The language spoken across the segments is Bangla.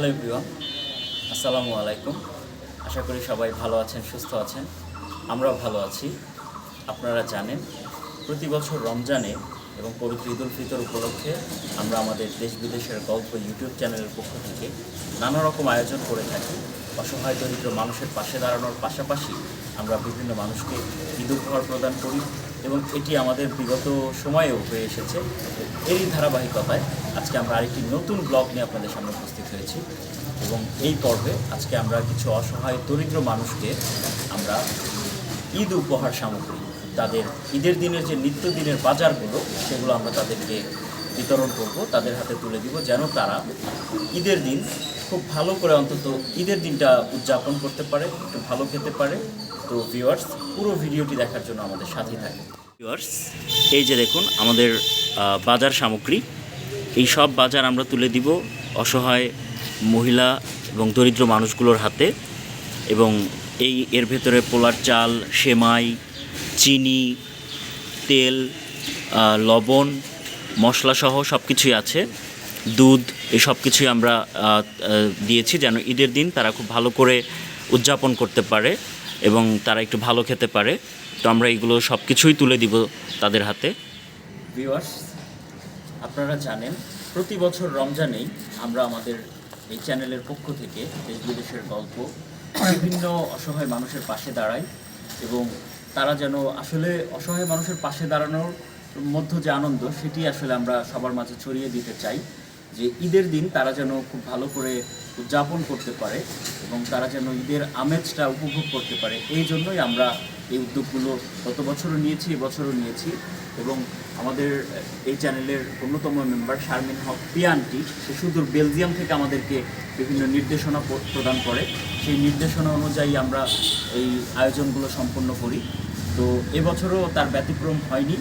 হ্যালো এভরিওয়ান আসসালামু আলাইকুম আশা করি সবাই ভালো আছেন, সুস্থ আছেন। আমরাও ভালো আছি। আপনারা জানেন, প্রতি বছর রমজানে এবং পবিত্র ঈদ উল ফিতর উপলক্ষে আমরা আমাদের দেশ বিদেশের গল্প ইউটিউব চ্যানেলের পক্ষ থেকে নানা রকম আয়োজন করে থাকি। অসহায়, দরিদ্র মানুষের পাশে দাঁড়ানোর পাশাপাশি আমরা বিভিন্ন মানুষকে ঈদ উপহার প্রদান করি। এবং এটি আমাদের বিগত সময়েও হয়ে এসেছে। এরই ধারাবাহিকতায় আজকে আমরা আরেকটি নতুন ব্লগ নিয়ে আপনাদের সামনে উপস্থিত হয়েছি এবং এই পর্বে আজকে আমরা কিছু অসহায় দরিদ্র মানুষকে আমরা ঈদ উপহার সামগ্রী, তাদের ঈদের দিনের যে নিত্যদিনের বাজারগুলো, সেগুলো আমরা তাদেরকে বিতরণ করব, তাদের হাতে তুলে দিব যেন তারা ঈদের দিন খুব ভালো করে অন্তত ঈদের দিনটা উদযাপন করতে পারে, একটু ভালো খেতে পারে। তো ভিউয়ার্স পুরো ভিডিওটি দেখার জন্য আমাদের সাথেই থাকে ভিউয়ার্স এই যে দেখুন, আমাদের বাজার সামগ্রী। এই সব বাজার আমরা তুলে দিব অসহায় মহিলা এবং দরিদ্র মানুষগুলোর হাতে এবং এই এর ভেতরে পোলার চাল, সেমাই, চিনি, তেল লবণ, মশলাসহ সব কিছুই আছে। দুধ, এই সব কিছুই আমরা দিয়েছি যেন ঈদের দিন তারা খুব ভালো করে উদযাপন করতে পারে। এবং তারা একটু ভালো খেতে পারে। তো আমরা এগুলো সব কিছুই তুলে দিব তাদের হাতে। ভিউয়ার্স, আপনারা জানেন, প্রতি বছর রমজানেই আমরা আমাদের এই চ্যানেলের পক্ষ থেকে দেশ বিদেশের গল্প, বিভিন্ন অসহায় মানুষের পাশে দাঁড়াই এবং তারা যেন আসলে অসহায় মানুষের পাশে দাঁড়ানোর মধ্য যে আনন্দ, সেটি আসলে আমরা সবার মাঝে ছড়িয়ে দিতে চাই যে ঈদের দিন তারা যেন খুব ভালো করে উদযাপন করতে পারে এবং তারা যেন ঈদের আমেজটা উপভোগ করতে পারে, এই জন্যই আমরা এই উদ্যোগগুলো গত বছরও নিয়েছি, এবছরও নিয়েছি এবং আমাদের এই চ্যানেলের অন্যতম মেম্বার শারমিন হক পিয়ানটি, সে সুদূর বেলজিয়াম থেকে আমাদেরকে বিভিন্ন নির্দেশনা প্রদান করে। সেই নির্দেশনা অনুযায়ী আমরা এই আয়োজনগুলো সম্পন্ন করি। তো এবছরও তার ব্যতিক্রম হয়নি।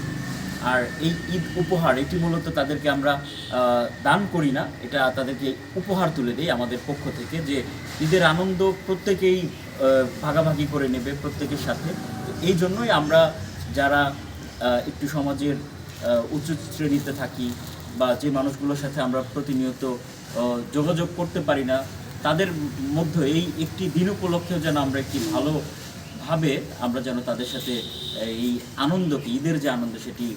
আর এই ঈদ উপহার, এটি মূলত তাদেরকে আমরা দান করি না, এটা তাদেরকে উপহার তুলে দিই আমাদের পক্ষ থেকে যে ঈদের আনন্দ প্রত্যেকেই ভাগাভাগি করে নেবে প্রত্যেকের সাথে। এই জন্যই আমরা যারা একটু সমাজের উচ্চ শ্রেণীতে থাকি বা যে মানুষগুলোর সাথে আমরা প্রতিনিয়ত যোগাযোগ করতে পারি না, তাদের মধ্যে এই একটি দিন উপলক্ষেও যেন আমরা একটি ভালো ভাবে আমরা যেন তাদের সাথে এই আনন্দকে, ঈদের যে আনন্দ সেটি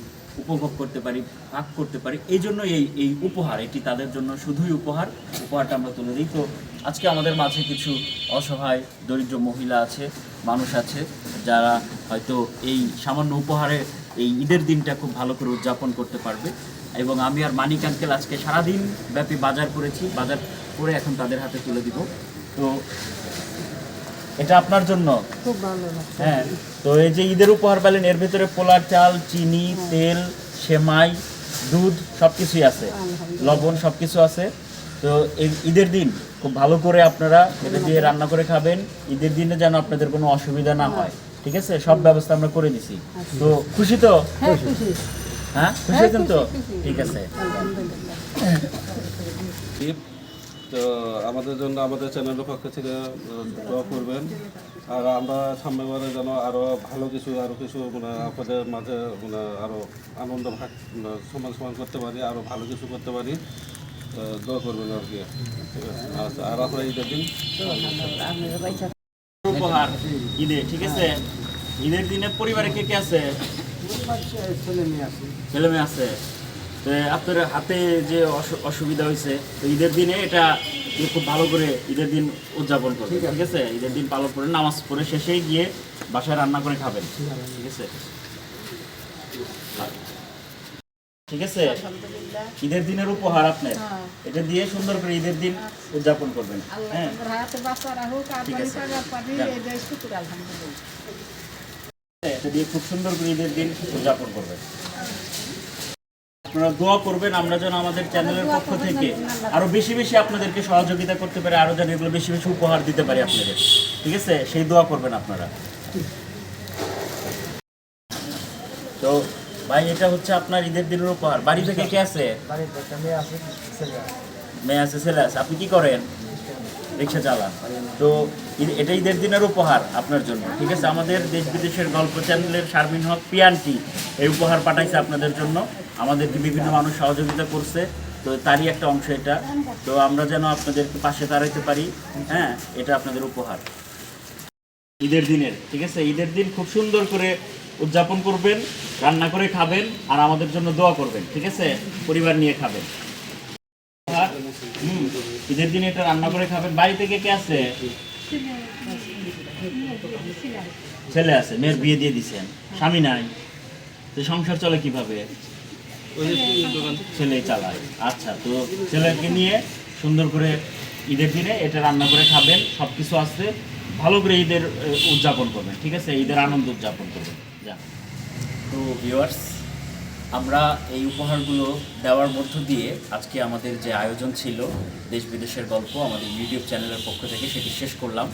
উপভোগ করতে পারি, ভাগ করতে পারি, এই জন্য এই এই উপহার, এটি তাদের জন্য শুধুই উপহার, উপহারটা আমরা তুলে দিই। তো আজকে আমাদের মাঝে কিছু অসহায়, দরিদ্র মহিলা আছে, মানুষ আছে, যারা হয়তো এই সামান্য উপহারে এই ঈদের দিনটা খুব ভালো করে উদযাপন করতে পারবে। এবং আমি আর মানিক আঙ্কেল আজকে সারাদিন ব্যাপী বাজার করেছি, বাজার করে এখন তাদের হাতে তুলে দিব। তো এটা আপনার জন্য। খুব ভালো হ্যাঁ তো এই যে ঈদের উপহার পেলেন এর ভিতরে পোলার চাল চিনি তেল সেমাই দুধ সব কিছুই আছে লবণ সব কিছু আছে। তো এই ঈদের দিন খুব ভালো করে আপনারা এটা দিয়ে রান্না করে খাবেন। ঈদের দিনে যেন আপনাদের কোনো অসুবিধা না হয়। ঠিক আছে? সব ব্যবস্থা আমরা করে দিছি। তো খুশি তো? হ্যাঁ খুশি। হ্যাঁ হ্যাঁ, হয়েছেন তো। ঠিক আছে। তো আমাদের জন্য আমাদের চ্যানেলের পক্ষ থেকে দোয়া করবেন। আর আমরা সামনেবারে যেন আরও ভালো কিছু আরও কিছু মানে আপনাদের মাঝে মানে আরও আনন্দ ভাগ মানে সমান সমান করতে পারি আরও ভালো কিছু করতে পারি। তো দোয়া করবেন আর কি। আচ্ছা আর আপনারা ঈদের দিন? উপহার ঈদে ঠিক আছে? ঈদের দিনে পরিবারে কে কে আছে? ছেলে মেয়ে আছে। ছেলে মেয়ে আছে। তো আপনার হাতে যে অসুবিধা হয়েছে তো ঈদের দিনে এটা খুব ভালো করে ঈদের দিন উদযাপন করবে ঠিক আছে। ঈদের দিন পালন করে নামাজ পড়ে শেষেই গিয়ে বাসায় রান্না করে খাবেন ঠিক আছে। ঠিক আছে? ঈদের দিনের উপহার আপনার। হ্যাঁ। এটা দিয়ে সুন্দর করে ঈদের দিন উদযাপন করবেন হ্যাঁ? ঠিক আছে। এটা দিয়ে খুব সুন্দর করে ঈদের দিন উদযাপন করবেন। আপনারা দোয়া করবেন, আমরা যেন আমাদের চ্যানেলের পক্ষ থেকে আরও বেশি বেশি আপনাদেরকে সহযোগিতা করতে পারি, আরও যেন এগুলো বেশি বেশি উপহার দিতে পারি আপনাদের। ঠিক আছে? সেই দোয়া করবেন আপনারা। তো ভাই, এটা হচ্ছে আপনার ঈদের দিনের উপহার। বাড়ি থেকে কে আছে? মেয়ে আছে, ছেলে আছে। আপনি কি করেন? রিক্সা চালান। তো এটা ঈদের দিনের উপহার আপনার জন্য। ঠিক আছে? আমাদের দেশ বিদেশের গল্প চ্যানেলের শারমিন হক পিয়ানটি এই উপহার পাঠাইছে আপনাদের জন্য। আমাদেরকে বিভিন্ন মানুষ সহযোগিতা করছে, তো তারই একটা অংশ এটা। তো আমরা যেন আপনাদের পাশে দাঁড়াইতে পারি হ্যাঁ এটা আপনাদের উপহার। ঈদের দিনের, ঠিক আছে? ঈদের দিন খুব সুন্দর করে উদযাপন করবেন, রান্না করে খাবেন, আর আমাদের জন্য দোয়া করবেন, ঠিক আছে? পরিবার নিয়ে খাবেন। ঈদের দিনে এটা রান্না করে খাবেন। বাড়ি থেকে কে আছে? ছেলে আছে, মেয়ের বিয়ে দিয়ে দিছেন। স্বামী নাই। সংসার চলে কীভাবে? ছেলে চালায়। আচ্ছা তো ছেলেকে নিয়ে সুন্দর করে ঈদের দিনে এটা রান্না করে খাবেন সব কিছু আছে। ভালো করে ঈদের উদযাপন করবেন, ঠিক আছে? ঈদের আনন্দ উদযাপন করবেন। যা। তো আমরা এই উপহারগুলো দেওয়ার মধ্য দিয়ে আজকে আমাদের যে আয়োজন ছিল, দেশ বিদেশের গল্প আমাদের ইউটিউব চ্যানেলের পক্ষ থেকে সেটি শেষ করলাম।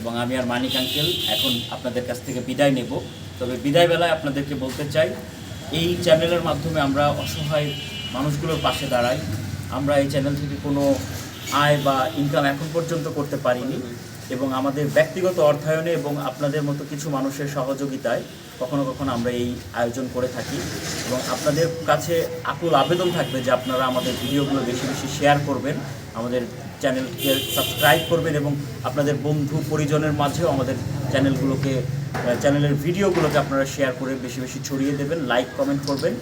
এবং আমি আর মানিক আঙ্কেল এখন আপনাদের কাছ থেকে বিদায় নেব। তবে বিদায় বেলায় আপনাদেরকে বলতে চাই এই চ্যানেলের মাধ্যমে আমরা অসহায় মানুষগুলোর পাশে দাঁড়াই। আমরা এই চ্যানেল থেকে কোনো আয় বা ইনকাম এখন পর্যন্ত করতে পারিনি এবং আমাদের ব্যক্তিগত অর্থায়নে এবং আপনাদের মতো কিছু মানুষের সহযোগিতায় কখনো কখনো আমরা এই আয়োজন করে থাকি এবং আপনাদের কাছে আকুল আবেদন থাকবে যে আপনারা আমাদের ভিডিওগুলো বেশি বেশি শেয়ার করবেন, আমাদের চ্যানেলকে সাবস্ক্রাইব করবেন এবং আপনাদের বন্ধু পরিজনের মাঝেও আমাদের চ্যানেলগুলোকে চ্যানেলের ভিডিওগুলোকে আপনারা শেয়ার করে বেশি বেশি ছড়িয়ে দেবেন লাইক কমেন্ট করবেন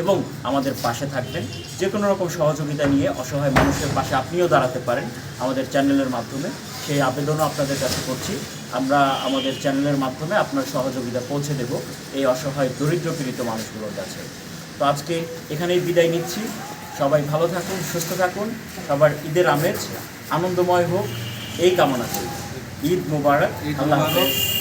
এবং আমাদের পাশে থাকবেন। যে কোনো রকম সহযোগিতা নিয়ে অসহায় মানুষের পাশে আপনিও দাঁড়াতে পারেন আমাদের চ্যানেলের মাধ্যমে। সেই আবেদনও আপনাদের কাছে করছি। আমরা আমাদের চ্যানেলের মাধ্যমে আপনার সহযোগিতা পৌঁছে দেব এই অসহায় দরিদ্র পীড়িত মানুষগুলোর কাছে। তো আজকে এখানেই বিদায় নিচ্ছি। সবাই ভালো থাকুন সুস্থ থাকুন। সবার ঈদের আমেজ আনন্দময় হোক। এই কামনা করি। ঈদ মুবারক। আল্লাহ হাফেজ।